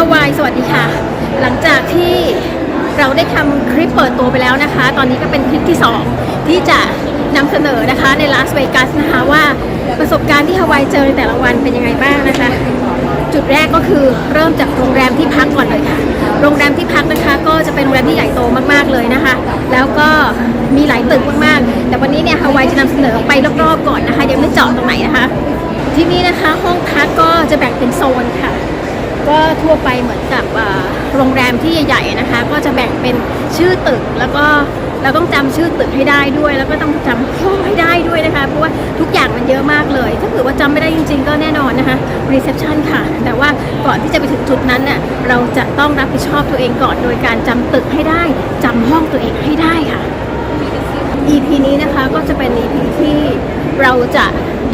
ฮาวายสวัสดีค่ะ หลังจากที่เราได้ทำคลิปเปิดตัวไปแล้วนะคะ ตอนนี้ก็เป็นคลิปที่2ที่จะนำเสนอนะคะในลาสเวกัสนะคะว่าประสบการณ์ที่ฮาวายเจอในแต่ละวันเป็นยังไงบ้างนะคะ จุดแรกก็คือเริ่มจากโรงแรมที่พักก่อนเลยค่ะ โรงแรมที่พักนะคะก็จะเป็นโรงแรมที่ใหญ่โตมากๆเลยนะคะ แล้วก็มีหลายตึกมากๆ แต่วันนี้เนี่ยฮาวายจะนำเสนอไปรอบๆก่อนนะคะยังไม่เจาะตรงไหนนะคะ ที่นี่นะคะห้องพักก็จะแบ่งเป็นโซนค่ะ ก็ทั่วไปเหมือนกับโรงแรมที่ใหญ่ๆนะคะ ก็จะแบ่งเป็นชื่อตึกแล้วก็เราต้องจำชื่อตึกให้ได้ด้วย แล้วก็ต้องจำห้องให้ได้ด้วยนะคะ เพราะว่าทุกอย่างมันเยอะมากเลย ถ้าเกิดว่าจำไม่ได้จริง ๆ ก็แน่นอนนะคะ reception ค่ะ แต่ว่าก่อนที่จะไปถึงจุดนั้นน่ะเราจะต้องรับผิดชอบตัวเองก่อน โดยการจำตึกให้ได้จำห้องตัวเองให้ได้ค่ะ EP นี้นะคะก็จะเป็น EP ที่เราจะ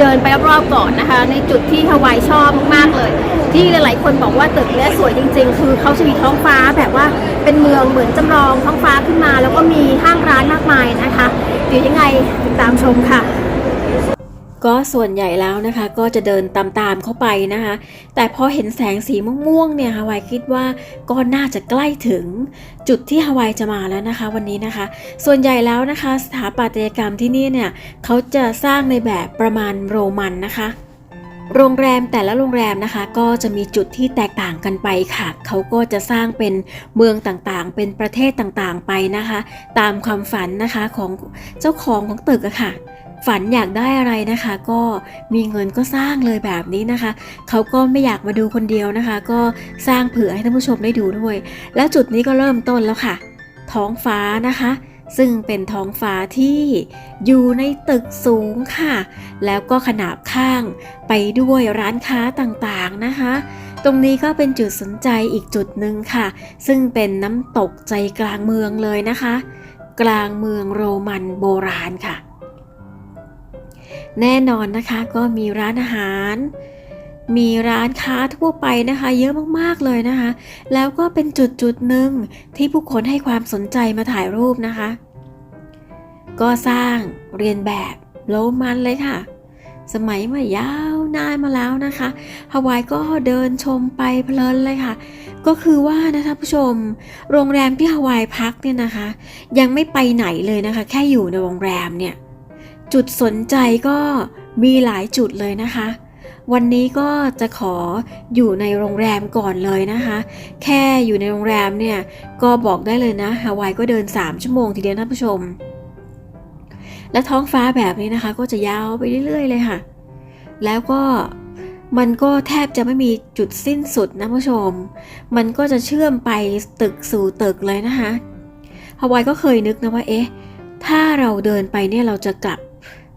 เดินไปรอบๆก่อนนะคะ ในจุดที่ฮาวายชอบมากๆเลย ที่หลายๆ คนบอกว่าตึกนี้สวยจริง ๆ คือเขาจะมีท้องฟ้าแบบว่าเป็นเมืองเหมือนจำลองท้องฟ้าขึ้นมา แล้วก็มีห้างร้านมากมายนะคะเดี๋ยวยังไงติดตามชมค่ะ ก็ส่วนใหญ่แล้วนะคะก็จะเดินตามๆเข้าไปนะคะ แต่พอเห็นแสงสีม่วงๆเนี่ยฮาวายคิดว่าก็น่าจะใกล้ถึงจุดที่ฮาวายจะมาแล้วนะคะวันนี้นะคะ ส่วนใหญ่แล้วนะคะ สถาปัตยกรรมที่นี่เนี่ยเขาจะสร้างในแบบประมาณโรมันนะคะโรงแรมแต่ละโรงแรมนะคะ ก็จะมีจุดที่แตกต่างกันไปค่ะ เขาก็จะสร้างเป็นเมืองต่างๆ เป็นประเทศต่างๆไปนะคะ ตามความฝันนะคะของเจ้าของของตึกอะค่ะ ฝันอยากได้อะไรนะคะ ก็มีเงินก็สร้างเลยแบบนี้นะคะ เขาก็ไม่อยากมาดูคนเดียวนะคะ ก็สร้างเผื่อให้ท่านผู้ชมได้ดูด้วย แล้วจุดนี้ก็เริ่มต้นแล้วค่ะ ท้องฟ้านะคะ ซึ่งเป็นท้องฟ้าที่อยู่ในตึกสูงค่ะ แล้วก็ขนาบข้างไปด้วยร้านค้าต่างๆนะคะตรงนี้ก็เป็นจุดสนใจอีกจุดหนึ่งค่ะ ซึ่งเป็นน้ำตกใจกลางเมืองเลยนะคะ กลางเมืองโรมันโบราณค่ะ แน่นอนนะคะก็มีร้านอาหาร มีร้านค้าทั่วไปนะคะ เยอะมากๆเลยนะคะ แล้วก็เป็นจุดจุดหนึ่งที่ผู้คนให้ความสนใจมาถ่ายรูปนะคะ ก็สร้างเรียนแบบโรมันเลยค่ะ สมัยมายาวนานมาแล้วนะคะฮาวายก็เดินชมไปเพลินเลยค่ะ ก็คือว่านะท่านผู้ชม โรงแรมที่ฮาวายพักเนี่ยนะคะ ยังไม่ไปไหนเลยนะคะ แค่อยู่ในโรงแรมเนี่ย จุดสนใจก็มีหลายจุดเลยนะคะ วันนี้ก็จะขออยู่ในโรงแรมก่อนเลยนะคะ แค่อยู่ในโรงแรมเนี่ยก็บอกได้เลยนะฮาวายก็เดิน 3 ชั่วโมงทีเดียวท่านผู้ชม และท้องฟ้าแบบนี้นะคะ ก็จะยาวไปเรื่อยๆเลยค่ะ แล้วก็มันก็แทบจะไม่มีจุดสิ้นสุดนะผู้ชม มันก็จะเชื่อมไปตึกสู่ตึกเลยนะคะฮาวายก็เคยนึกนะว่าเอ๊ะ ถ้าเราเดินไปเนี่ยเราจะกลับ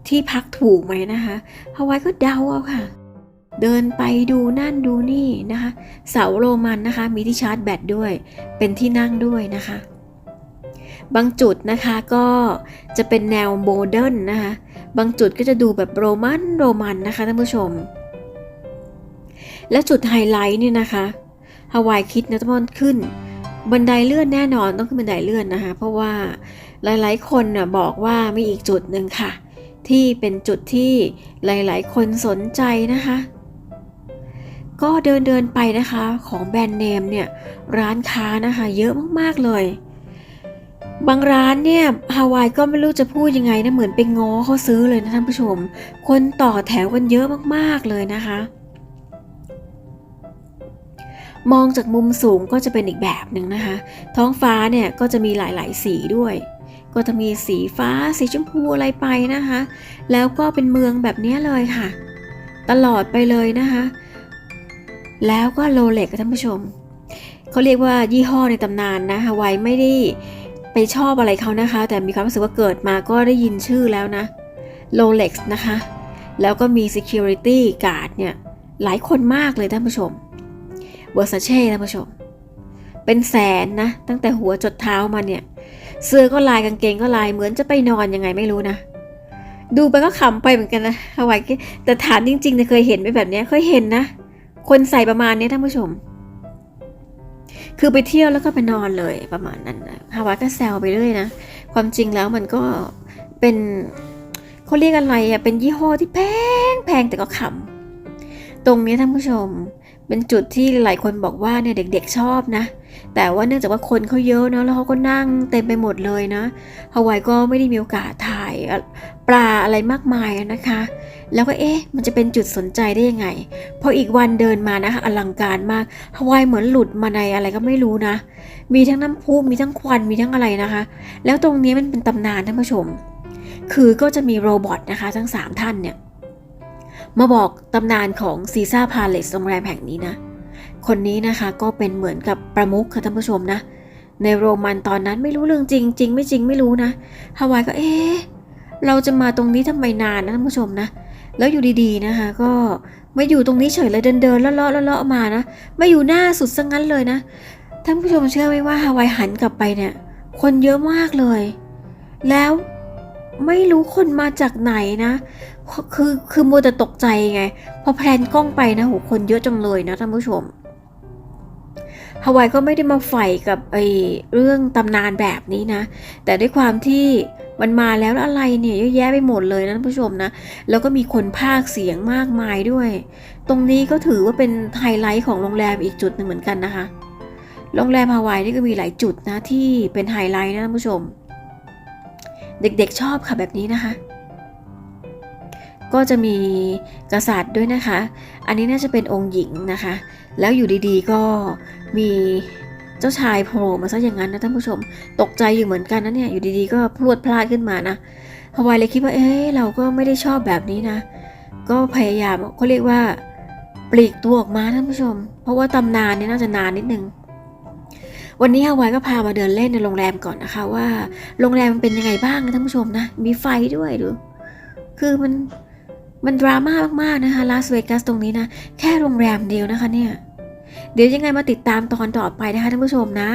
ที่พักถูกไหมนะคะฮาวายก็เดาเอาค่ะ เดินไปดูนั่นดูนี่นะคะ เสาโรมันนะคะ มีที่ชาร์จแบตด้วย เป็นที่นั่งด้วยนะคะ บางจุดนะคะก็จะเป็นแนวโมเดิร์นนะคะ บางจุดก็จะดูแบบโรมันโรมันนะคะท่านผู้ชม และจุดไฮไลท์เนี่ยนะคะฮาวายคิดนะทุกคนขึ้นบันไดเลื่อนแน่นอนต้องขึ้นบันไดเลื่อนนะคะ เพราะว่าหลายๆ คนน่ะบอกว่ามีอีกจุดหนึ่งค่ะ ที่เป็นจุดที่หลายๆ คนสนใจนะคะ ก็เดินเดินๆไปนะคะของแบรนด์เนมเนี่ย ร้านค้านะคะ เยอะมาก ๆ เลย บางร้านเนี่ยฮาวายก็ไม่รู้จะพูดยังไงนะเหมือนไปง้อเขาซื้อเลยนะท่านผู้ชม คนต่อแถวกันเยอะมากๆเลยนะคะมองจากมุมสูงก็จะเป็นอีกแบบหนึ่งนะคะ ท้องฟ้าเนี่ยก็จะมีหลาย ๆ สีด้วย ก็จะมีสีฟ้า สีชมพูอะไรไปนะคะ แล้วก็เป็นเมืองแบบนี้เลยค่ะ ตลอดไปเลยนะคะ แล้วก็โรเล็กท่านผู้ชม เขาเรียกว่ายี่ห้อในตำนานนะฮาวายไม่ได้ไปชอบอะไรเขานะคะ แต่มีความรู้สึกว่าเกิดมาก็ได้ยินชื่อแล้วนะโรเล็กนะคะ แล้วก็มี Security Guard เนี่ย หลายคนมากเลยท่านผู้ชมเวอร์ซาเช่ท่านผู้ชม เป็นแสนนะ ตั้งแต่หัวจดเท้ามาเนี่ย เสื้อก็ลายกางเกงก็ลายเหมือนจะไปนอนยังไงไม่รู้นะ ดูไปก็ขำไปเหมือนกันนะฮาวายแต่ถามจริงๆเนี่ยเคยเห็นไหมแบบนี้เคยเห็นนะ คนใส่ประมาณนี้ท่านผู้ชม คือไปเที่ยวแล้วก็ไปนอนเลยประมาณนั้นนะฮาวายก็แซวไปเรื่อยนะ ความจริงแล้วมันก็เป็นเขาเรียกอะไรอะเป็นยี่ห้อที่แพงแพงแต่ก็ขำตรงนี้ท่านผู้ชม เป็นจุดที่หลายคนบอกว่าเนี่ยเด็ก ๆ ชอบนะ แต่ว่าเนื่องจากว่าคนเขาเยอะเนาะแล้วเขาก็นั่งเต็มไปหมดเลยนะฮาวายก็ไม่ได้มีโอกาสถ่ายปลาอะไรมากมายนะคะ แล้วก็เอ๊ะ มันจะเป็นจุดสนใจได้ยังไง พออีกวันเดินมานะคะอลังการมากฮาวายเหมือนหลุดมาในอะไรก็ไม่รู้นะ มีทั้งน้ำพุมีทั้งควันมีทั้งอะไรนะคะ แล้วตรงนี้มันเป็นตำนานท่านผู้ชม คือก็จะมีโรบอทนะคะ ทั้ง 3 ท่านเนี่ยมาบอกตำนานของซีซ่าพาเลสโรงแรมแห่งนี้นะ คนนี้นะคะก็เป็นเหมือนกับประมุขค่ะท่านผู้ชมนะ ในโรมันตอนนั้นไม่รู้เรื่องจริงจริงไม่จริงไม่รู้นะฮาวายก็เอ๊ะเราจะมาตรงนี้ทำไมนานนะท่านผู้ชมนะ แล้วอยู่ดีๆนะคะ ก็ไมาอยู่ตรงนี้เฉยเลยเดินเดินๆเลาะเลาะมานะไมาอยู่หน้าสุดซะงั้นเลยนะท่านผู้ชมเชื่อไหมว่าฮาวายหันกลับไปเนี่ย คนเยอะมากเลย แล้วไม่รู้คนมาจากไหนนะ คือคือมัวแต่ตกใจไง พอแพลนกล้องไปนะโหคนเยอะจังเลยนะท่านผู้ชม ฮาวายก็ไม่ได้มาใฝ่กับไอเรื่องตำนานแบบนี้นะ แต่ด้วยความที่มันมาแล้วอะไรเนี่ยเยอะแยะไปหมดเลยนะท่านผู้ชมนะ แล้วก็มีคนพากเสียงมากมายด้วย ตรงนี้ก็ถือว่าเป็นไฮไลท์ของโรงแรมอีกจุดหนึ่งเหมือนกันนะคะ โรงแรมฮาวายนี่ก็มีหลายจุดนะที่เป็นไฮไลท์นะท่านผู้ชม เด็กๆชอบค่ะแบบนี้นะคะ ก็จะมีกษัตริย์ด้วยนะคะ อันนี้น่าจะเป็นองค์หญิงนะคะ แล้วอยู่ดีๆก็มีเจ้าชายโผล่มาซะอย่างนั้นนะท่านผู้ชม ตกใจอยู่เหมือนกันนะเนี่ยอยู่ดีๆก็พรวดพลาดขึ้นมานะฮาวายเลยคิดว่าเอ๊ะเราก็ไม่ได้ชอบแบบนี้นะ ก็พยายามเขาเรียกว่าปลีกตัวออกมาท่านผู้ชม เพราะว่าตำนานเนี่ยน่าจะนานนิดนึงวันนี้ฮาวายก็พามาเดินเล่นในโรงแรมก่อนนะคะว่าโรงแรมมันเป็นยังไงบ้างนะท่านผู้ชมนะ มีไฟด้วยหรือคือมัน มันดราม่ามากๆนะคะลาสเวกัสตรงนี้นะ แค่โรงแรมเดียวนะคะเนี่ย เดี๋ยวยังไงมาติดตามตอนต่อไปนะคะท่านผู้ชมนะ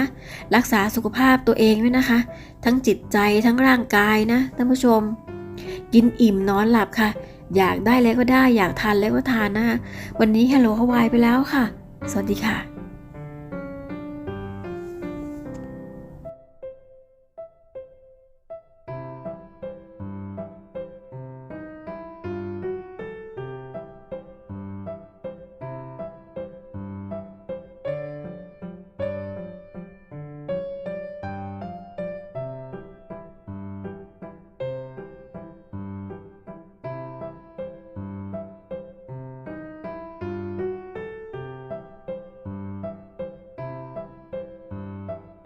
รักษาสุขภาพตัวเองด้วยนะคะ ทั้งจิตใจทั้งร่างกายนะท่านผู้ชม กินอิ่มนอนหลับค่ะ อยากได้แล้วก็ได้อยากทานแล้วก็ทานนะคะวันนี้ฮัลโหลฮาวายไปแล้วค่ะ สวัสดีค่ะ